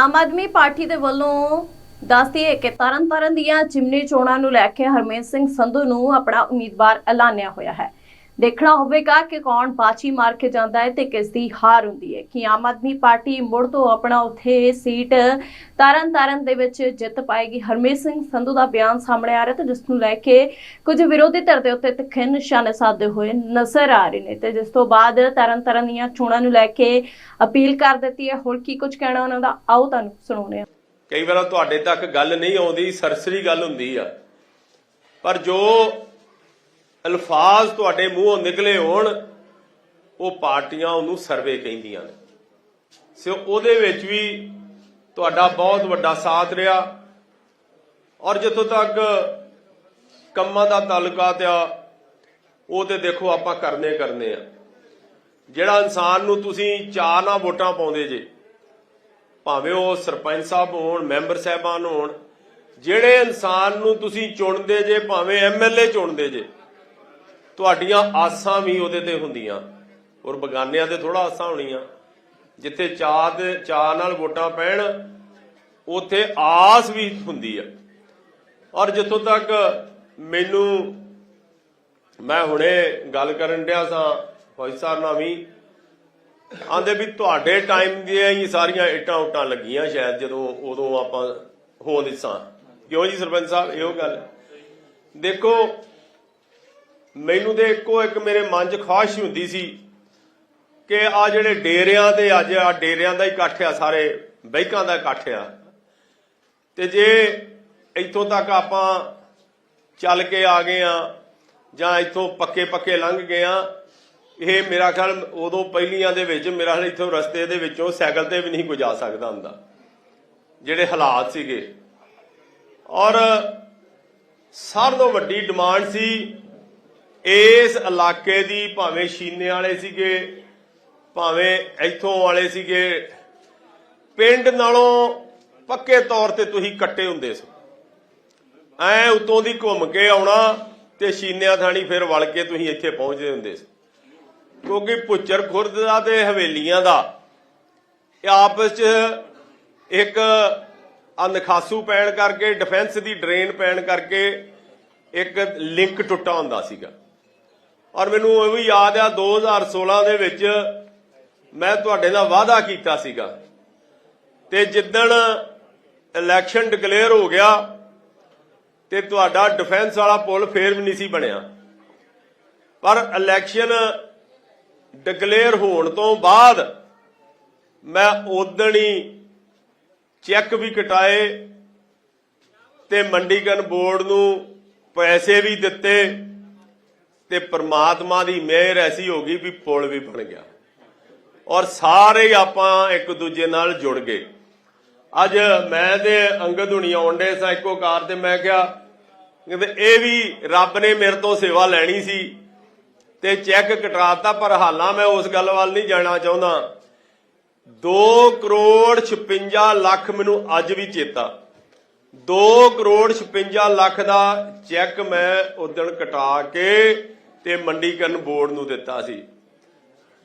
Aam Aadmi party ਦੇ ਵੱਲੋਂ ਦੱਸਦੀ ਹੈ ਕਿ ਤਰਨਤਾਰਨ ਦੀਆਂ ਜਿਮਨੀ ਚੋਣਾਂ ਨੂੰ ਲੈ ਕੇ ਹਰਮੇਸ਼ ਸਿੰਘ ਸੰਧੂ ਨੂੰ ਆਪਣਾ ਉਮੀਦਵਾਰ ਐਲਾਨਿਆ ਹੋਇਆ ਹੈ। ਦੇਖਣਾ ਹੋਵੇਗਾ ਕਿ ਕੌਣ ਬਾਜੀ ਮਾਰ ਕੇ ਜਾਂਦਾ ਹੈ ਤੇ ਕਿਸ ਦੀ ਹਾਰ ਹੁੰਦੀ ਹੈ। ਕਿ ਆਮ ਆਦਮੀ ਪਾਰਟੀ ਮੁੜ ਤੋਂ ਆਪਣਾ ਉੱਥੇ ਸੀਟ ਤਰਨਤਾਰਨ ਦੇ ਵਿੱਚ ਜਿੱਤ ਪਾਏਗੀ? ਹਰਮੇਸ਼ ਸਿੰਘ ਸੰਧੂ ਦਾ ਬਿਆਨ ਸਾਹਮਣੇ ਆ ਰਿਹਾ ਤੇ ਜਿਸ ਨੂੰ ਲੈ ਕੇ ਕੁਝ ਵਿਰੋਧੀ ਧਿਰ ਦੇ ਉੱਤੇ ਤਿੱਖੇ ਨਿਸ਼ਾਨੇ ਸਾਧਦੇ ਹੋਏ ਨਜ਼ਰ ਆ ਰਹੇ ਨੇ ਤੇ ਜਿਸ ਤੋਂ ਬਾਅਦ ਤਰਨ ਤਰਨਤਾਰਨ ਦੀਆਂ ਚੋਣਾਂ ਨੂੰ ਲੈ ਕੇ ਅਪੀਲ ਕਰ ਦਿੱਤੀ ਹੈ। ਹੋਰ ਕੀ ਕੁਝ ਕਹਿਣਾ ਉਹਨਾਂ ਦਾ? ਆਓ ਤੁਹਾਨੂੰ ਸੁਣਾਉਂਦੇ ਹਾਂ। ਕਈ ਵਾਰ ਤੁਹਾਡੇ ਤੱਕ ਗੱਲ ਨਹੀਂ ਆਉਂਦੀ, ਸਰਸਰੀ ਗੱਲ ਹੁੰਦੀ ਆ। ਪਰ ਜੋ ਅਲਫਾਜ਼ ਤੁਹਾਡੇ ਮੂੰਹੋਂ ਨਿਕਲੇ ਹੋਣ, ਉਹ ਪਾਰਟੀਆਂ ਉਹਨੂੰ ਸਰਵੇ ਕਹਿੰਦੀਆਂ ਨੇ। ਸੋ ਉਹਦੇ ਵਿੱਚ ਵੀ ਤੁਹਾਡਾ ਬਹੁਤ ਵੱਡਾ ਸਾਥ ਰਿਹਾ। ਔਰ ਜਿੱਥੋਂ ਤੱਕ ਕੰਮਾਂ ਦਾ ਤਾਲੁਕਾਤ ਆ ਉਹ ਤੇ ਦੇਖੋ ਆਪਾਂ ਕਰਨੇ ਕਰਨੇ ਆ। ਜਿਹੜਾ ਇਨਸਾਨ ਨੂੰ ਤੁਸੀਂ ਚਾਰ ਨਾਲ ਵੋਟਾਂ ਪਾਉਂਦੇ ਜੇ, ਭਾਵੇਂ ਉਹ ਸਰਪੰਚ ਸਾਹਿਬ ਹੋਣ, ਮੈਂਬਰ ਸਾਹਿਬਾਨ ਹੋਣ, ਜਿਹੜੇ ਇਨਸਾਨ ਨੂੰ ਤੁਸੀਂ ਚੁਣਦੇ ਜੇ, ਭਾਵੇਂ ਐਮਐਲਏ ਚੁਣਦੇ ਜੇ ਤੁਹਾਡੀਆਂ ਆਸਾਂ ਵੀ ਉਹਦੇ ਤੇ ਹੁੰਦੀਆਂ। ਔਰ ਬਗਾਨਿਆਂ ਤੇ ਥੋੜਾ ਆਸਾਂ ਹੋਣੀਆਂ। ਜਿੱਥੇ ਚਾਹ ਤੇ ਚਾਹ ਨਾਲ ਵੋਟਾਂ ਪੈਣ, ਉੱਥੇ ਆਸ ਵੀ ਹੁੰਦੀ ਆ। ਔਰ ਜਿੱਥੋਂ ਤੱਕ ਮੈਨੂੰ, ਮੈਂ ਹੁਣੇ ਗੱਲ ਕਰਨ ਡਿਆ ਸਾਂ, ਫੌਜੀ ਸਾਹਿਬ ਨਾਲ ਵੀ, ਆਂਦੇ ਵੀ ਤੁਹਾਡੇ ਟਾਈਮ ਦੀਆਂ ਹੀ ਸਾਰੀਆਂ ਇਟਾਂ ਉੱਟਾਂ ਲੱਗੀਆਂ ਸ਼ਾਇਦ ਜਦੋਂ, ਉਦੋਂ ਆਪਾਂ ਹੋਂਦ ਸਾਂ। ਕਿਉਂ ਜੀ ਸਰਪੰਚ ਸਾਹਿਬ, ਇਹੋ ਗੱਲ। ਦੇਖੋ ਮੈਨੂੰ ਤੇ ਇੱਕੋ ਇੱਕ ਮੇਰੇ ਮਨ 'ਚ ਖਾਸ਼ ਹੁੰਦੀ ਸੀ ਕਿ ਆ ਜਿਹੜੇ ਡੇਰਿਆਂ ਤੇ ਅੱਜ ਆ ਡੇਰਿਆਂ ਦਾ ਹੀ ਇਕੱਠ ਆ, ਸਾਰੇ ਬੈਂਕਾਂ ਦਾ ਇਕੱਠ ਆ। ਤੇ ਜੇ ਇੱਥੋਂ ਤੱਕ ਆਪਾਂ ਚੱਲ ਕੇ ਆ ਗਏ ਆ ਜਾਂ ਇੱਥੋਂ ਪੱਕੇ ਪੱਕੇ ਲੰਘ ਗਏ ਆ, ਇਹ ਮੇਰਾ ਖਿਆਲ ਉਦੋਂ ਪਹਿਲੀਆਂ ਦੇ ਵਿੱਚ ਮੇਰਾ ਖਿਆਲ ਇੱਥੋਂ ਰਸਤੇ ਦੇ ਵਿੱਚੋਂ ਸਾਈਕਲ ਤੇ ਵੀ ਨਹੀਂ ਕੋਈ ਜਾ ਸਕਦਾ ਹੁੰਦਾ, ਜਿਹੜੇ ਹਾਲਾਤ ਸੀਗੇ। ਔਰ ਸਾਰ ਤੋਂ ਵੱਡੀ ਡਿਮਾਂਡ ਸੀ ਇਸ ਇਲਾਕੇ ਦੀ ਭਾਵੇਂ ਸ਼ੀਨੇ ਵਾਲੇ ਸੀਗੇ, ਭਾਵੇਂ ਇੱਥੋਂ ਵਾਲੇ ਸੀਗੇ, ਪਿੰਡ ਨਾਲੋਂ ਪੱਕੇ ਤੌਰ ਤੇ ਤੁਸੀਂ ਕੱਟੇ ਹੁੰਦੇ ਸੀ। ਐ ਉਤੋਂ ਦੀ ਘੁੰਮ ਕੇ ਆਉਣਾ ਤੇ ਸ਼ੀਨਿਆਂ ਥਾਣੀ ਫਿਰ ਵਲ ਕੇ ਤੁਸੀਂ ਇੱਥੇ ਪਹੁੰਚਦੇ ਹੁੰਦੇ ਸੀ। ਕਿਉਂਕਿ ਪੁੱਚਰ ਖੁਰਦ ਦਾ ਤੇ ਹਵੇਲੀਆਂ ਦਾ, ਇਹ ਆਪਸ ਚ ਇੱਕ ਅਨਖਾਸੂ ਪੈਣ ਕਰਕੇ ਡਿਫੈਂਸ ਦੀ ਡਰੇਨ ਪੈਣ ਕਰਕੇ ਇੱਕ ਲਿੰਕ ਟੁੱਟਾ ਹੁੰਦਾ ਸੀਗਾ। ਔਰ ਮੈਨੂੰ ਇਹ ਵੀ ਯਾਦ ਆ 2016 ਦੇ ਵਿੱਚ ਮੈਂ ਤੁਹਾਡੇ ਨਾਲ ਵਾਅਦਾ ਕੀਤਾ ਸੀਗਾ। ਤੇ ਜਿੱਦਣ ਇਲੈਕਸ਼ਨ ਡਿਕਲੇਅਰ ਹੋ ਗਿਆ, ਤੇ ਤੁਹਾਡਾ ਡਿਫੈਂਸ ਵਾਲਾ ਪੁਲ ਫੇਰ ਵੀ ਨਹੀਂ ਸੀ ਬਣਿਆ। ਪਰ ਇਲੈਕਸ਼ਨ ਡਿਕਲੇਅਰ ਹੋਣ ਤੋਂ ਬਾਅਦ ਮੈਂ ਉਦਣ ਹੀ ਚੈੱਕ ਵੀ ਕਟਾਏ ਤੇ ਮੰਡੀਕਰਨ ਬੋਰਡ ਨੂੰ ਪੈਸੇ ਵੀ ਦਿੱਤੇ। ਤੇ ਪ੍ਰਮਾਤਮਾ ਦੀ ਮਿਹਰ ਐਸੀ ਹੋ ਗਈ ਵੀ ਪੁਲ ਵੀ ਬਣ ਗਿਆ। ਔਰ ਸਾਰੇ ਆਪਾਂ ਇੱਕ ਦੂਜੇ ਨਾਲ ਜੁੜ ਗਏ। ਅੱਜ ਮੈਂ ਤੇ ਅੰਗਦ ਹੁਣੀ ਆਉਂਦੇ ਸਾਂ ਇੱਕੋ ਕਾਰ ਤੇ, ਮੈਂ ਕਿਹਾ ਇਹ ਵੀ ਰੱਬ ਨੇ ਮੇਰੇ ਤੋਂ ਸੇਵਾ ਲੈਣੀ ਸੀ ਤੇ ਚੈੱਕ ਕਟਾਤਾ ਪਰ ਹਾਲਾਂ ਮੈਂ ਉਸ ਗੱਲ ਵੱਲ ਨਹੀਂ ਜਾਣਾ ਚਾਹੁੰਦਾ। 2 ਕਰੋੜ 56 ਲੱਖ ਮੈਨੂੰ ਅੱਜ ਵੀ ਚੇਤਾ। 2 ਕਰੋੜ 56 ਲੱਖ ਦਾ ਚੈੱਕ ਮੈਂ ਉਦੋਂ ਕਟਾ ਕੇ ਤੇ ਮੰਡੀਕਰਨ ਬੋਰਡ ਨੂੰ ਦਿੱਤਾ ਸੀ।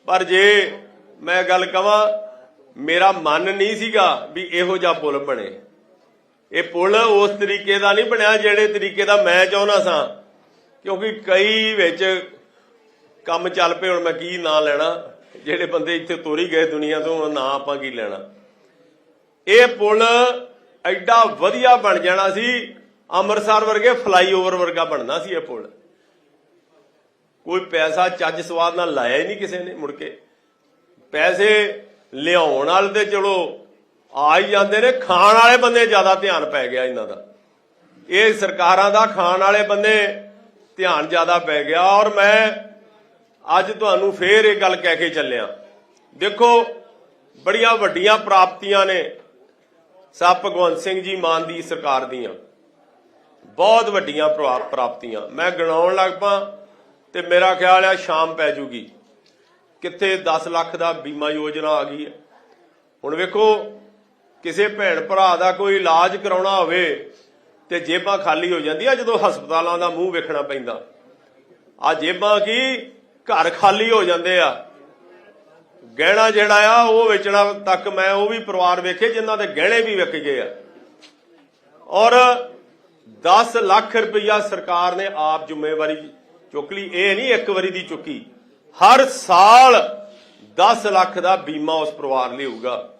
ਪਰ ਜੇ ਮੈਂ ਗੱਲ ਕਵਾਂ, ਮੇਰਾ ਮਨ ਨਹੀਂ ਸੀਗਾ ਵੀ ਇਹੋ ਜਿਹਾ ਪੁਲ ਬਣੇ। ਇਹ ਪੁਲ ਉਸ ਤਰੀਕੇ ਦਾ ਨਹੀਂ ਬਣਿਆ ਜਿਹੜੇ ਤਰੀਕੇ ਦਾ ਮੈਂ ਚਾਹੁੰਦਾ ਸਾਂ। ਕਿਉਂਕਿ ਕਈ ਵਿੱਚ ਕੰਮ ਚੱਲ ਪਏ, ਹੁਣ ਮੈਂ ਕੀ ਨਾਂ ਲੈਣਾ? ਜਿਹੜੇ ਬੰਦੇ ਇੱਥੇ ਤੋਰੀ ਗਏ ਦੁਨੀਆ ਤੋਂ ਨਾਂ ਆਪਾਂ ਕੀ ਲੈਣਾ? ਇਹ ਪੁਲ ਐਡਾ ਵਧੀਆ ਬਣ ਜਾਣਾ ਸੀ, ਅੰਮ੍ਰਿਤਸਰ ਵਰਗੇ ਫਲਾਈਓਵਰ ਵਰਗਾ ਬਣਨਾ ਸੀ ਇਹ ਪੁਲ। ਕੋਈ ਪੈਸਾ ਚੱਜ ਸਵਾਦ ਨਾਲ ਲਾਇਆ ਹੀ ਨਹੀਂ ਕਿਸੇ ਨੇ ਮੁੜ ਕੇ। ਪੈਸੇ ਲਿਆਉਣ ਵਾਲੇ ਤੇ ਚਲੋ ਆ ਹੀ ਜਾਂਦੇ ਨੇ, ਖਾਣ ਵਾਲੇ ਬੰਦੇ ਜ਼ਿਆਦਾ ਧਿਆਨ ਪੈ ਗਿਆ ਇਹਨਾਂ ਦਾ। ਇਹ ਸਰਕਾਰਾਂ ਦਾ ਖਾਣ ਵਾਲੇ ਬੰਦੇ ਧਿਆਨ ਜ਼ਿਆਦਾ ਪੈ ਗਿਆ ਔਰ ਮੈਂ ਅੱਜ ਤੁਹਾਨੂੰ ਫੇਰ ਇਹ ਗੱਲ ਕਹਿ ਕੇ ਚੱਲਿਆ। ਦੇਖੋ, ਬੜੀਆਂ ਵੱਡੀਆਂ ਪ੍ਰਾਪਤੀਆਂ ਨੇ ਸਭ ਭਗਵੰਤ ਸਿੰਘ ਜੀ ਮਾਨ ਦੀ ਸਰਕਾਰ ਦੀਆਂ। ਬਹੁਤ ਵੱਡੀਆਂ ਪ੍ਰਾ- ਪ੍ਰਾਪਤੀਆਂ। ਮੈਂ ਗਿਣਾਉਣ ਲੱਗ ਪਾਂ ਤੇ ਮੇਰਾ ਖਿਆਲ ਆ ਸ਼ਾਮ ਪੈ ਜੂਗੀ। ਕਿੱਥੇ 10 ਲੱਖ ਦਾ ਬੀਮਾ ਯੋਜਨਾ ਆ ਗਈ ਹੈ। ਹੁਣ ਵੇਖੋ, ਕਿਸੇ ਭੈਣ ਭਰਾ ਦਾ ਕੋਈ ਇਲਾਜ ਕਰਾਉਣਾ ਹੋਵੇ ਤੇ ਜੇਬਾਂ ਖਾਲੀ ਹੋ ਜਾਂਦੀਆਂ ਜਦੋਂ ਹਸਪਤਾਲਾਂ ਦਾ ਮੂੰਹ ਵੇਖਣਾ ਪੈਂਦਾ। ਆ ਜੇਬਾਂ ਕੀ? ਘਰ ਖਾਲੀ ਹੋ ਜਾਂਦੇ ਆ। ਗਹਿਣਾ ਜਿਹੜਾ ਆ, ਉਹ ਵੇਚਣਾ ਤੱਕ ਮੈਂ, ਉਹ ਵੀ ਪਰਿਵਾਰ ਵੇਖੇ ਜਿਨ੍ਹਾਂ ਦੇ ਗਹਿਣੇ ਵੀ ਵਿਕ ਗਏ ਆ। ਔਰ 10 ਲੱਖ ਰੁਪਈਆ ਸਰਕਾਰ ਨੇ ਆਪ ਜ਼ਿੰਮੇਵਾਰੀ ਚੁੱਕ ਲਈ। ਇਹ ਨਹੀਂ ਇੱਕ ਵਾਰੀ ਦੀ ਚੁੱਕੀ। ਹਰ ਸਾਲ 10 ਲੱਖ ਦਾ ਬੀਮਾ ਉਸ ਪਰਿਵਾਰ ਲਈ ਹੋਊਗਾ।